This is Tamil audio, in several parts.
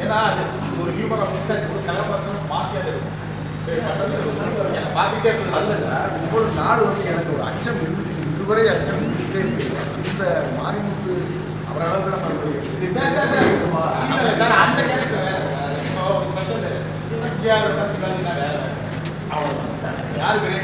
ஏன்னா ஒரு ஹியூமரை மிக்ஸ் ஆகி ஒரு கலாபாத்திரம் மாற்றி அது பார்த்துட்டே இப்பொழுது நாடு வந்து எனக்கு ஒரு அச்சம் இருந்து இதுவரை அச்சம் இருந்துட்டே இருக்கு அந்த மாரிமுத்து அவர் அளவுக்கு நம்ம அந்த. இப்போ ஸ்பெஷல். யாரு பெரிய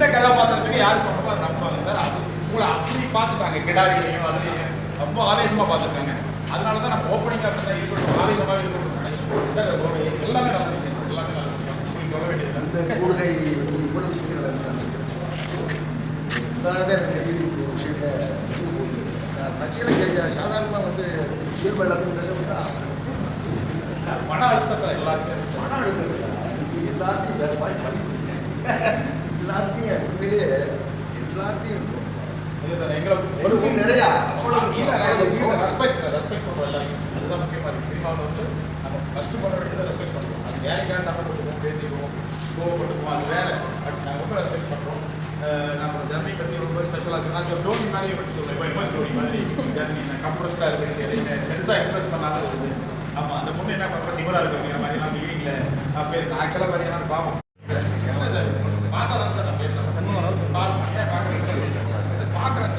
எந்த கதாபாத்திரத்துக்கு யார் பண்ணுறோமோ அதை நம்புவாங்க சார்? அது உங்களை அப்படி பார்த்துட்டாங்க கிடாரிலையும் அதுலையும் ரொம்ப ஆவேசமாக பார்த்துருக்காங்க அதனால தான் நம்ம ஓப்பனிங் அப்போ தான் இருக்கட்டும் ஆவேசமாக இருக்கட்டும் நினைச்சோம் எல்லாமே நல்ல விஷயம் எல்லாமே நல்ல உங்களுக்கு சொல்ல வேண்டியது அந்த கூடுகை வந்து இவ்வளவு சீக்கிரம் நடந்தது. அதனால தான் எனக்கு தெரியுது ஒரு விஷயத்த சாதாரணமாக வந்து இயல்பு பேசப்பட்டா மன அழுத்தத்தை எல்லாருக்கும். மன அழுத்தம் எல்லாத்தையும் வேறு மாதிரி பண்ணி எல்லாத்தையும் உண்மையிலேயே எல்லாத்தையும் ஒரு நிறையா. ரெஸ்பெக்ட் சார் ரெஸ்பெக்ட் பண்ணுறோம் எல்லாரும் அதுதான் முக்கியமாக இருக்குது சினிமாவில் வந்து நம்ம ஃபஸ்ட்டு பண்ண வேண்டியதை ரெஸ்பெக்ட் பண்ணுறோம் அது வேலைக்காக சண்டை போட்டுக்குவோம் பேசிக்குவோம் கோவப்பட்டுக்குவோம் அது வேற. பட் நாங்கள் ரொம்ப ரெஸ்பெக்ட் பண்ணுறோம் நம்ம ஜர்னி பற்றி ரொம்ப ஸ்பெஷலாக இருக்குது நான் டோனி மாதிரி பற்றி இப்போ எம்எஸ் டோனி மாதிரி? ஜர்னி கம்ப்ரஸ்டாக இருக்குது எதையுமே பெருசாக எக்ஸ்பிரஸ் பண்ணாத இருக்குது ஆமாம் அந்த பொண்ணு என்ன பண்ணுறோம் நிபுணராக இருக்குங்கிற மாதிரிலாம் மீட்டிங்கில் நான் பேர் நான் ஆக்சுவலாக பார்த்தீங்கன்னா பாவம் என்ன சார் பார்த்தா தான் சார் நான் பேசுகிறேன் பாருங்க ஏன் பார்க்குறேன்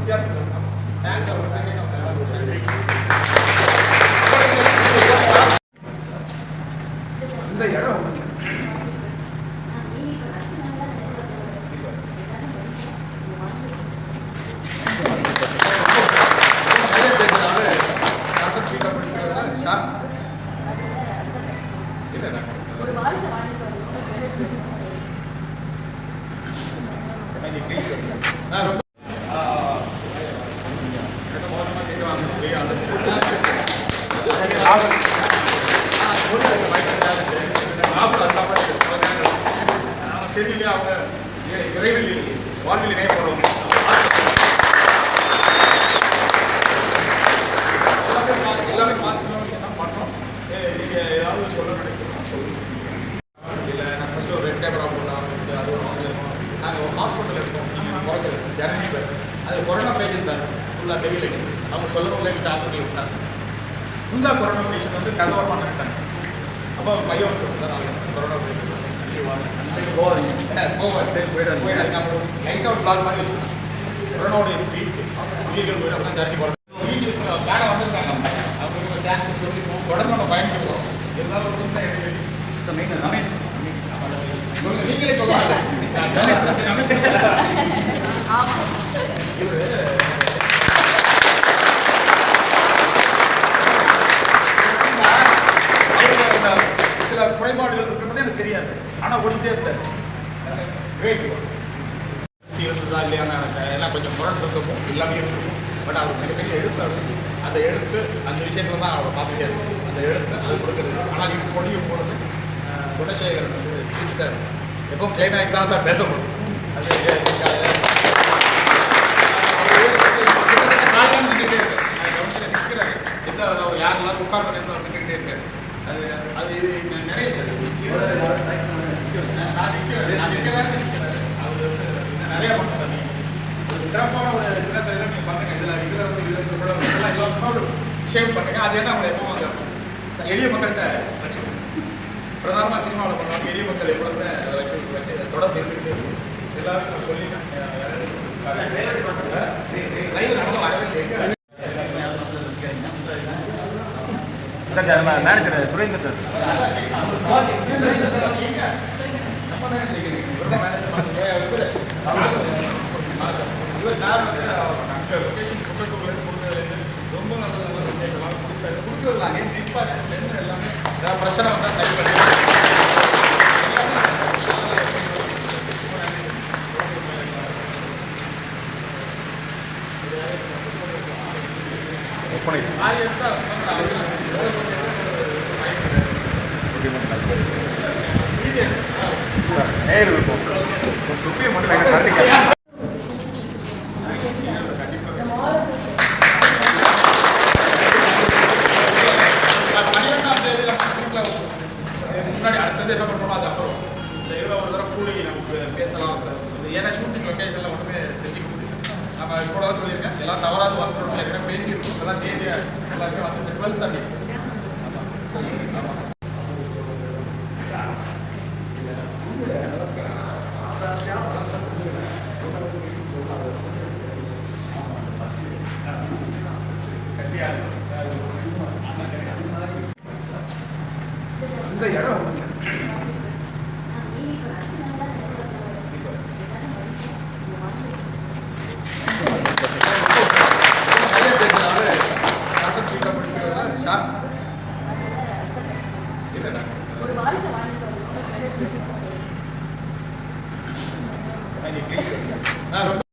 வித்தியாசம் இருக்கும் தேங்க்ஸ் அவர் செகண்ட் இந்த இடம் வந்து ஒரு வாழ்க்கை வாழ்க்கை நான் ரொம்ப என்ன மோசமா கேட்குவாங்க புரியாது தெரியலையா அவங்க விரைவில் வாழ்வில் இணையப்படுவோம் எல்லாமே பாசிட்டிவாக என்ன பண்ணுறோம் நீங்கள் ஏதாவது சொல்ல நினைக்கிறோம் சொல்லுங்கள் இல்லை நான் ஃபஸ்ட்டு ஒரு ரெட் கேமரா போட்டோம் அது ஒரு மாதிரி நாங்கள் ஒரு ஹாஸ்பிட்டல் இருக்கோம் நீங்கள் பிறகு ஜனனி பேர் அது கொரோனா பேஷண்ட் சார் ஃபுல்லாக தெரியல அவங்க சொல்லவும் எங்கிட்ட ஹாஸ்பிட்டல் விட்டாங்க ஃபுல்லாக கொரோனா பேஷண்ட் வந்து கதவரமாக நினைட்டாங்க அப்போ சார் அவங்க கொரோனா பேஷண்ட் போவாங்க சரி போயிடாது போயிடாது நம்ம லைட்டாக ஒரு பிளாக் மாதிரி வச்சுக்கோங்க கொரோனாவுடைய ஸ்பீட் உயிர்கள் போயிடும். தான் ஜர்னி போகிறோம் வீடியோஸ் வேலை வந்திருக்காங்க. அவங்களுக்கு டான்ஸ் சொல்லி உடனே நம்ம பயன்படுத்துகிறோம் குறைபாடுகள் இருக்கிறது எனக்கு தெரியாது. ஆனால் ஓடிட்டே இருந்தார் வெயிட் இருந்ததா இல்லையான எல்லாம் கொஞ்சம் முரண் இருக்கும் எல்லாமே இருக்கும் பட் அவர் மிகப்பெரிய எழுத்தாளர் அந்த எழுத்து அந்த விஷயத்துல தான் அவரை பார்த்துட்டே இருக்கும் அந்த எழுத்து அது கொடுக்குறது. ஆனால் இப்போ முடியும் போனது குணசேகரன் வந்து பிடிச்சிட்டாரு எப்போ கிளைமேக்ஸாக தான் பேசப்படும் அது காலையில நின்றுட்டே இருக்கு அது கவுன்சிலர் நிற்கிறாரு எந்த அதாவது யார் எல்லாரும் உட்கார் பண்ணி நின்றுட்டே இருக்காரு அது அது இது நிறைய சார் நான் நிற்கிறேன் நான் நிற்கிறேன் நிற்கிறாரு அவர் வந்து இன்னும் நிறைய பண்ணும் சார் ஒரு சிறப்பான ஒரு சின்ன தலைவர் நீங்கள் பண்ணுங்க இதில் இதில் வந்து இதில் கூட எல்லாம் எல்லாருமே ஷேப் பண்ணுங்க. அது என்ன அவங்க எப்பவும் அந்த எளிய மக்கள்கிட்ட வச்சுக்கணும். பிரதானமாக சினிமாவில் பண்ணுவாங்க. எளிய மக்கள் எப்பொழுதுமே தொடர்ந்து இருந்துகிட்டே இருக்கும் வரவே இல்லை. Sir manager Surender sir. இவர். சார் வந்து லொக்கேஷன் கொடுக்கறது ரொம்ப நல்ல நல்ல விஷயங்கள்லாம் கொடுக்குறாரு கொடுக்குறது எல்லாமே ஏதாவது பிரச்சனை வந்தால் சரி பண்ணி இருக்கும். ருப்பியை மட்டும் லொக்கேஷனில் மட்டுமே செஞ்சு கொடுத்துருக்கேன் நம்ம கூட தான் சொல்லியிருக்கேன். எல்லாம் தவறாது வந்துடணும் ஏற்கனவே பேசியிருக்கோம் எல்லாம் தேதி எல்லாருமே வந்து டுவெல் தேர்ட்டி ஆமாம் இந்த இடம் இல்லைண்ணா நான் ரொம்ப